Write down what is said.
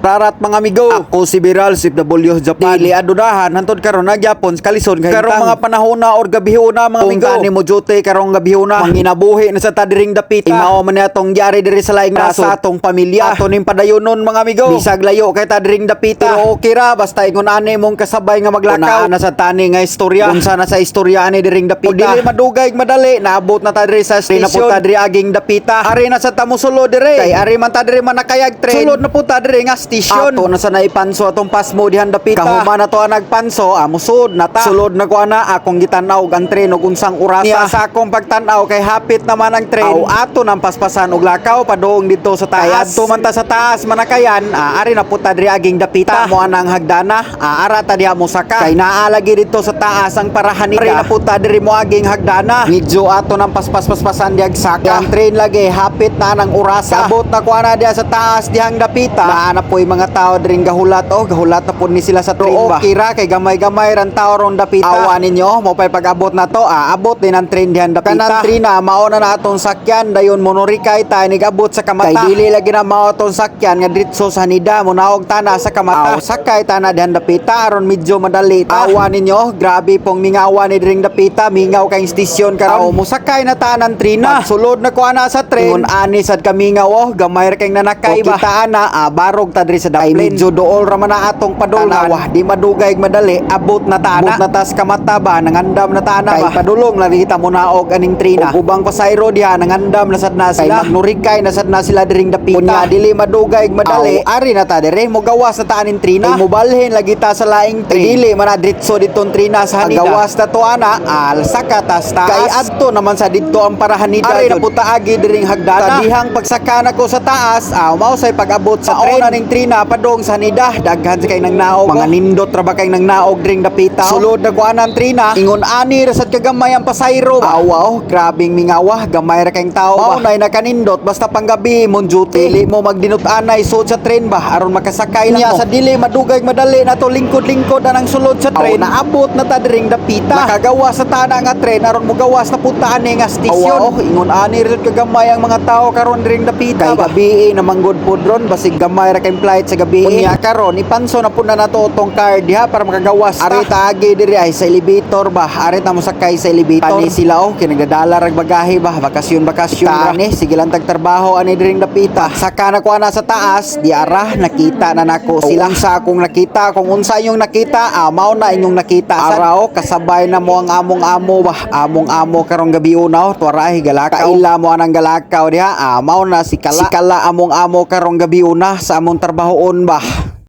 Rarat mga amigo. Ako si Viral si W Japan. Dili adudahan hantod karon na Japon kalison kay karong mga panahon na or gabiho na mga amigo. Kung mo jote karong gabiho na manginabuhi na sa tadiring dapita. Imao man atong gyari diri sa laing naso sa atong pamilya. Ato ning padayonon mga amigo. Bisag layo kay tadiring dapita. Pero okay ra basta ingon ani mong kasabay nga maglakaw. na sa tani nga istorya. Unsa na sa istorya ani diring dapita. Kung dili madugay madali naabot na ta diri sa station. Na po ta diri aging dapita. Ari na sa tamusulo dire. Kay ari man ta diri man nakayag train. Sulod na po ta diri nga station. Ato na sa naipanso atong pasmo dihan dapita. Kahuma na to ang nagpanso, amo sud na ta. Sulod na ko ana akong gitanaw ang tren og unsang orasa. Niya sa akong pagtan-aw kay hapit naman ang tren. Aw ato nang paspasan og lakaw padung dito sa taas. Adto man ta sa taas manakayan, ah, ari na po ta diri aging dapita. Mo anang hagdana, ah, ara ta diha mo saka. Kay naalagi dito sa taas ang parahanida. Ari na po ta diri mo aging hagdana. Medyo ato nang paspas-paspasan diag saka. Ang tren lagi hapit na nang orasa. Abot na ko ana diha sa taas dihang dapita. Naana po yung mga tao diring gahulat oh, gahulat na po ni sila sa train ba. Kira kay gamay-gamay ran tao ron dapita. Awa ninyo, mo pay pag-abot na to, ah, abot din ang train dihan dapita. Kanang train na mauna na atong sakyan dayon monorikay ta nigabot sa kamata. Kay dili lagi na mao atong sakyan nga ditso sa Hanida mo naog tana sa kamata. Aw, sakay ta na dihan dapita aron medyo madali. Awa ninyo, grabe pong mingawa ni diring dapita, mingaw kay istasyon karon. Aw, musakay na ta ng train na. Sulod na ko ana sa train. Ingon ani sad kamingaw oh, gamay ra kay nanakay ba. Kita ana, ah, barog ta diri sa daplin. Medyo dool ra man na atong padulan. Wah, di madugay madali, abot na ta na. Abot na tas kamata ba, nangandam na ta na ba. Kay padulong lagi kita mo naog aning trina. Ug ubang pasayro diha nangandam na sad na sila. Kay magnurikay na sad na sila diring dapita. Kunya dili madugay madali. ari na ta dire mo gawas na ta aning trina. Kay mobalhin lagi ta sa laing train. Dili man ditong trina sa hanida. Gawas na to ana, al saka tas taas. Kay adto naman sa didto ang parahanida. Ari na puta agi diring hagdana. Sa dihang pagsaka na ko sa taas, aw mao say pag-abot sa train ning trina padong sa hanida. Daghan sa kay nang naog. Mga nindot ra ba kay nang naog diring dapita. Sulod na kuan ang trina. Ingon ani ra sad kagamay ang pasayro. Aw wow, grabing mingawa, gamay ra kayong tao. Mao nay nakanindot basta panggabi mon duty. Dili mo magdinut anay sud sa train ba aron makasakay na mo. sa dili madugay madali na to lingkod-lingkod na nang sulod sa train. naabot na ta diring dapita. Nakagawa sa tana nga train aron mo gawas na punta ani nga station. Aw, ingon ani ra kagamay ang mga tao karon diring dapita. Kay gabi na manggod pod ron basig gamay ra kay flight sa gabi. Unya karon ipanso na pud na nato tong car diha para makagawas. Ari taagi diri ay sa elevator ba. Ari ta mo sakay sa elevator. Ani sila oh kinagdadala rag bagahe ba bakasyon bakasyon. Tani sige lang tagtrabaho ani diring dapita. Saka na ko na sa taas di ara nakita na nako silang sa akong nakita kung unsa inyong nakita ah, mao na inyong nakita. Araw kasabay na mo ang among amo ba. Among amo karong gabi una oh tuwarahi galakaw. Kaila mo anang galakaw diha. Ah, mao na si Kala. Si Kala among amo karong gabi una sa among trabahoon ba.